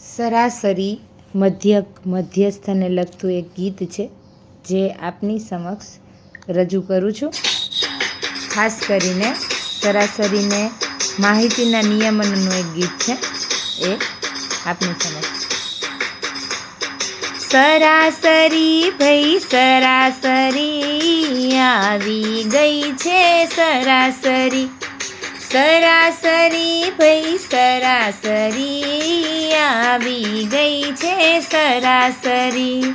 સરાસરી મધ્યક મધ્યસ્થને લગતું એક ગીત છે, જે આપની સમક્ષ રજૂ કરું છું. ખાસ કરીને સરાસરીને માહિતીના નિયમનનું એક ગીત છે, એ આપની સમક્ષ. સરાસરી ભાઈ સરાસરી આવી ગઈ છે સરાસરી. સરાસરી ભાઈ સરાસરી આવી ગઈ છે સરાસરી.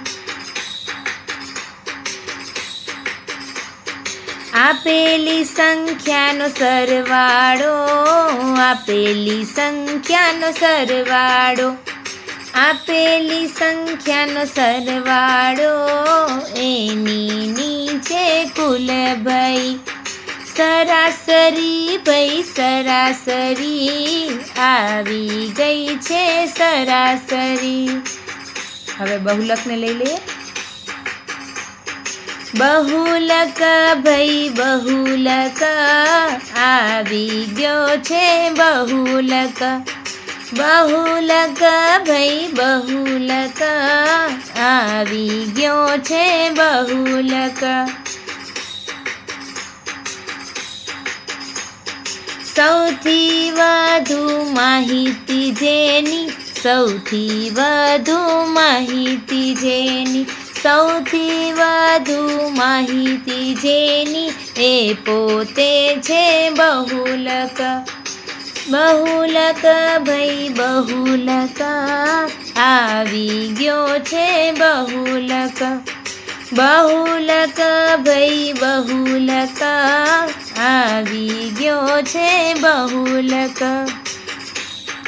આપેલી સંખ્યાનો સરવાળો, આપેલી સંખ્યાનો સરવાળો, આપેલી સંખ્યાનો સરવાળો, એની નીચે કુલ ભાઈ સરાસરી, ભાઈ સરાસરી, આવી ગઈ છે સરાસરી. હવે બહુલકને લઈ લઈએ. બહુલક, ભાઈ બહુલક, આવી ગયો છે બહુલક. બહુલક, ભાઈ બહુલક, આવી ગયો છે બહુલક. સૌથી વધુ માહિતી જેની, સૌથી વધુ માહિતી જેની, સૌથી વધુ માહિતી જેની એ પોતે છે બહુલક. બહુલક ભાઈ, બહુલક આવી ગયો છે બહુલક. બહુલક ભાઈ, બહુલક આવી ગયો છે બહુલક.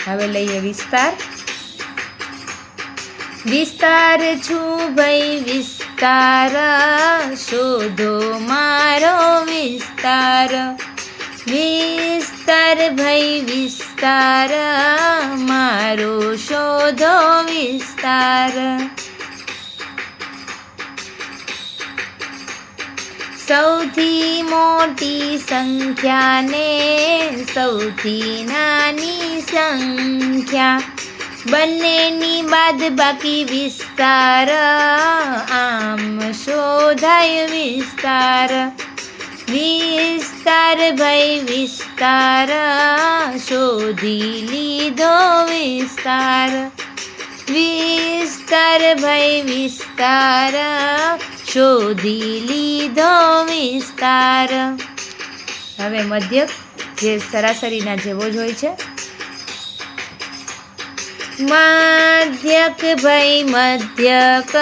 હવે લઈએ વિસ્તાર. વિસ્તાર છું ભાઈ વિસ્તાર. શોધો મારો વિસ્તાર. વિસ્તાર ભાઈ વિસ્તાર. મારો શોધો વિસ્તાર. સૌથી મોટી સંખ્યાને સૌથી નાની સંખ્યા. બંનેની બાદ બાકી વિસ્તાર, આમ શોધાય વિસ્તાર. વિસ્તાર ભાઈ વિસ્તાર, શોધી લીધો વિસ્તાર. વિસ્તાર ભાઈ વિસ્તાર શોધી લીધો વિસ્તાર. હવે મધ્યક જે સરાસરીના જેવો જ હોય છે. મધ્યક ભાઈ મધ્યક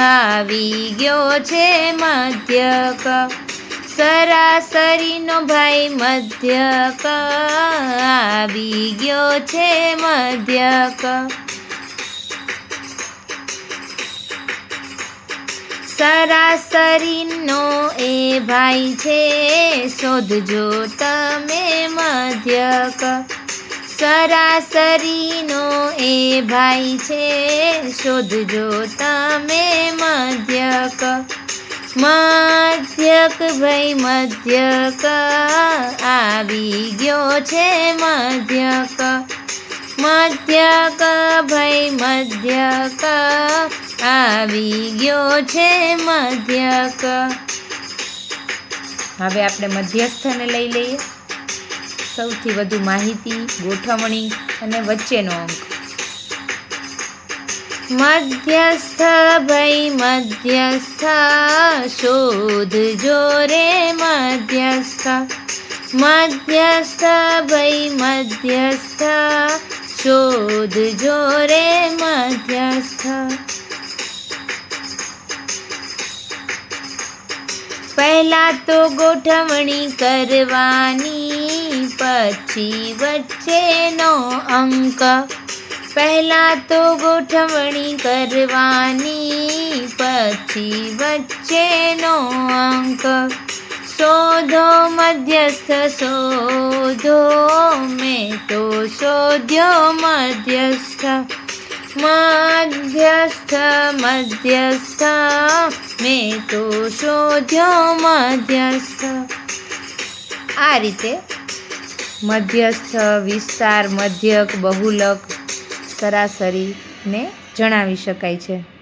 આવી ગયો છે મધ્યક. સરાસરીનો ભાઈ મધ્યક આવી ગયો છે મધ્યક. સરાસરીનો એ ભાઈ છે. શોધજો તમે મધ્યક. સરાસરીનો એ ભાઈ છે. શોધજો તમે મધ્યક. મધ્યક ભાઈ મધ્યક. આવી ગયો છે મધ્યક. મધ્યક ભાઈ મધ્યક. આવી ગયો છે મધ્યક. હવે આપણે મધ્યસ્થને લઈ લઈએ. સૌથી વધુ માહિતી, ગોઠવણી અને વચ્ચેનો અંક. મધ્યસ્થ ભાઈ, મધ્યસ્થ શોધ જોરે મધ્યસ્થ. મધ્યસ્થ ભાઈ, મધ્યસ્થ શોધ જોરે મધ્યસ્થ. પહેલા તો ગોઠવણી કરવાની, પછી વચ્ચેનો અંક. પહેલા તો ગોઠવણી કરવાની, પછી વચ્ચેનો અંક. શોધો મધ્યસ્થ, શોધો મેં તો શોધ્યો મધ્યસ્થ. મધ્યસ્થ મધ્યસ્થ, મેં તો શોધ્યો મધ્યસ્થ. આ રીતે મધ્યસ્થ, વિસ્તાર, મધ્યક, બહુલક સરાસરીને જણાવી શકાય છે.